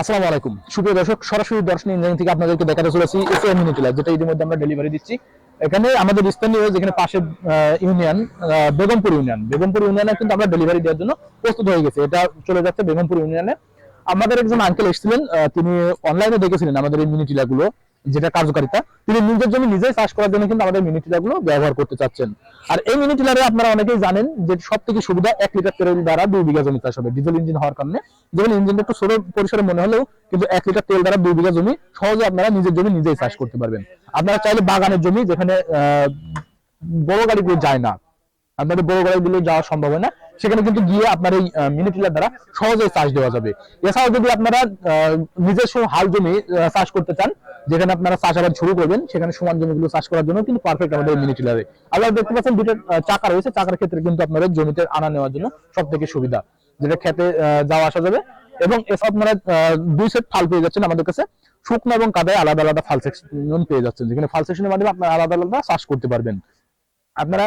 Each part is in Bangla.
আসসালামু আলাইকুম। সুপ্রিয় দর্শক, সরাসরি দর্শন ইঞ্জিনিয়ারিং থেকে আপনাদেরকে দেখাতে চলেছি এসএ মিনিটুলা যেটা ইতিমধ্যে আমরা ডেলিভারি দিচ্ছি। এখানে আমাদের স্থানীয় যেখানে পাশে ইউনিয়ন বেগমপুর ইউনিয়ন। বেগমপুর ইউনিয়নে কিন্তু আমরা ডেলিভারি দেওয়ার জন্য প্রস্তুত হয়ে গেছে। এটা চলে যাচ্ছে বেগমপুর ইউনিয়নে। আমাদের একজন আঙ্কেল এসেছিলেন তিনি অনলাইনে দেখেছিলেন আমাদের এই মিনিটিলা গুলো। যেটা কার্যকারিতা তিনি নিজের জমি নিজেই চাষ করার জন্য কিন্তু আমাদের মিনিটিলা গুলো ব্যবহার করতে চাচ্ছেন। আর এই মিনিটিলারে আপনারা অনেকেই জানেন যে সব থেকে সুবিধা এক লিটার তেল দ্বারা দুই বিঘা জমি চাষ হবে ডিজেল ইঞ্জিন হওয়ার কারণে। যেমন ইঞ্জিনটা একটু ছোট পরিসরে মনে হলেও কিন্তু এক লিটার তেল দ্বারা দুই বিঘা জমি সহজে আপনারা নিজের জমি নিজেই চাষ করতে পারবেন। আপনারা চাইলে বাগানের জমি যেখানে আহ, বড় গাড়িগুলো যায় না। আপনাদের বড় গাড়িগুলো যাওয়া সম্ভব হয় না সেখানে কিন্তু গিয়ে আপনার এই মিনি টিলার দ্বারা সহজেই চাষ দেওয়া যাবে। এছাড়াও যদি আপনারা নিজস্ব হাল জমি চাষ করতে চান, যেখানে আপনারা চাষাবাদ শুরু করবেন, সেখানে সমান জমিগুলো চাষ করার জন্য কিন্তু পারফেক্ট আমাদের মিনি টিলারে আপনারা দেখতে পাচ্ছেন দুটো চাকা রয়েছে। চাকার ক্ষেত্রে কিন্তু আপনাদের জমিতে আনা নেওয়ার জন্য সব থেকে সুবিধা, যেটা খেতে যাওয়া আসা যাবে। এবং এসব আপনারা দুই সেট ফাল পেয়ে যাচ্ছেন আমাদের কাছে। শুকনো এবং কাদায় আলাদা আলাদা ফাল সেকশন পেয়ে যাচ্ছেন, যেখানে ফাল সেকশনের মাধ্যমে আপনারা আলাদা আলাদা চাষ করতে পারবেন। আপনারা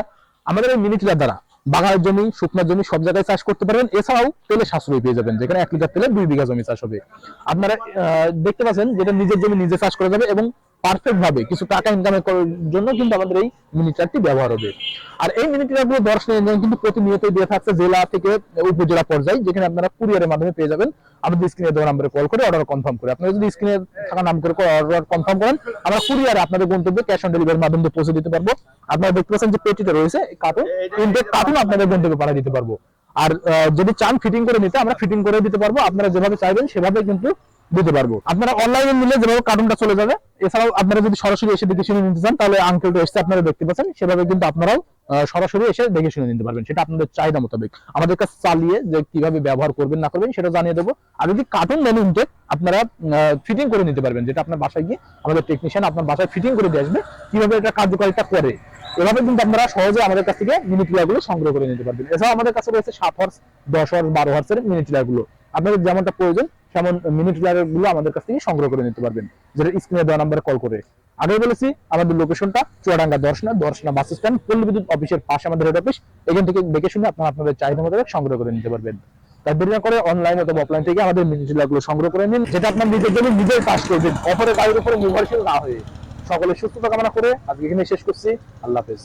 আমাদের এই মিনি টিলার দ্বারা বাগানের জমি শুকনার জমি সব জায়গায় চাষ করতে পারবেন। এছাড়াও তেলে সাশ্রয় পেয়ে যাবেন, যেখানে এক লিটার তেলে দুই বিঘা জমি চাষ হবে। আপনারা দেখতে পাচ্ছেন যেটা নিজের জমি নিজে চাষ করা যাবে এবং পারফেক্ট ভাবে কিছু টাকা ইনকামের জন্য কিন্তু আমাদের এই মিনি ট্রাকটি ব্যবহার হবে। আর এই মিনি ট্রাকগুলো দর্শনীয় ইঞ্জিন কিন্তু প্রতিনিয়তই দিয়ে থাকছে জেলা থেকে উপজেলা পর্যায়ে, যেখানে আপনারা কুরিয়ারের মাধ্যমে পেয়ে যাবেন। আমাদের স্ক্রিনে দেওয়া নাম্বারে কল করে অর্ডার কনফার্ম করে। আপনারা যদি স্ক্রিনে থাকা নাম করে অর্ডার কনফার্ম করেন, আমরা কুরিয়ারে আপনাদের গন্তব্যে ক্যাশ অন ডেলিভারির মাধ্যমে পৌঁছে দিতে পারব। আপনারা দেখতে পাচ্ছেন যে পেটিটা রয়েছে কার্টুন ইনটেক কার্টুন আপনাদের গন্তব্যে পাঠিয়ে দিতে পারব। আর যদি চান ফিটিং করে নিতে, আমরা ফিটিং করে দিতে পারব। আপনারা যেভাবে চাইবেন সেভাবে কিন্তু দিতে পারব। আপনারা অনলাইনে নিলে যেভাবে কার্টুনটা চলে যাবে এছাড়াও আপনারা যদি সরাসরি এসে দেখে শুনে নিতে চান, তাহলে আঙ্কেলটা এসে আপনারা দেখতে পাচ্ছেন। সেভাবে কিন্তু আপনারাও সরাসরি এসে দেখে শুনে নিতে পারবেন। সেটা আপনাদের চাহিদা মোতাবেক। আমাদের কাছে চালিয়ে যে কীভাবে ব্যবহার করবেন, না করবেন, সেটা জানিয়ে দেবো। আর যদি কার্টুন নেন ইনটেক আপনারা ফিটিং করে নিতে পারবেন, যেটা আপনার বাসায় গিয়ে আমাদের টেকনিশিয়ান আপনার বাসায় ফিটিং করে দিয়ে আসবে, কীভাবে এটা কার্যকারিতা করে, এভাবে কিন্তু আপনারা সহজে আমাদের কাছ থেকে মিনি গুলো সংগ্রহ করে নিতে পারবেন। এছাড়াও আমাদের কাছে রয়েছে সাত হর্স দশ হর্স বারো হর্সের মিনি গুলো। আপনাদের যেমনটা প্রয়োজন তেমন মিনি গুলো আমাদের কাছ থেকে সংগ্রহ করে নিতে পারবেন। যেটা স্ক্রিনে দেওয়া নাম্বারে কল করে। আগে বলেছি, আমাদের লোকেশনটা চুয়াডাঙ্গা দর্শনা দর্শনা বাস স্ট্যান্ড পল্লী বিদ্যুৎ অফিসের পাশে আমাদের হেড অফিস এখান থেকে দেখে শুনে আপনারা আপনাদের চাহিদা মোতাবেক সংগ্রহ করে নিতে পারবেন। তাই দেরি না করে অনলাইন অথবা অফলাইন থেকে আমাদের মিনি গুলো সংগ্রহ করে নিন, যেটা আপনার নিজের জন্য নিজেই কাজ করবেন অপরের গাড়ির উপরে নির্ভরশীল না হয়ে সকলের সুস্থতা কামনা করে আজকে এখানে শেষ করছি। আল্লাহ হাফেজ।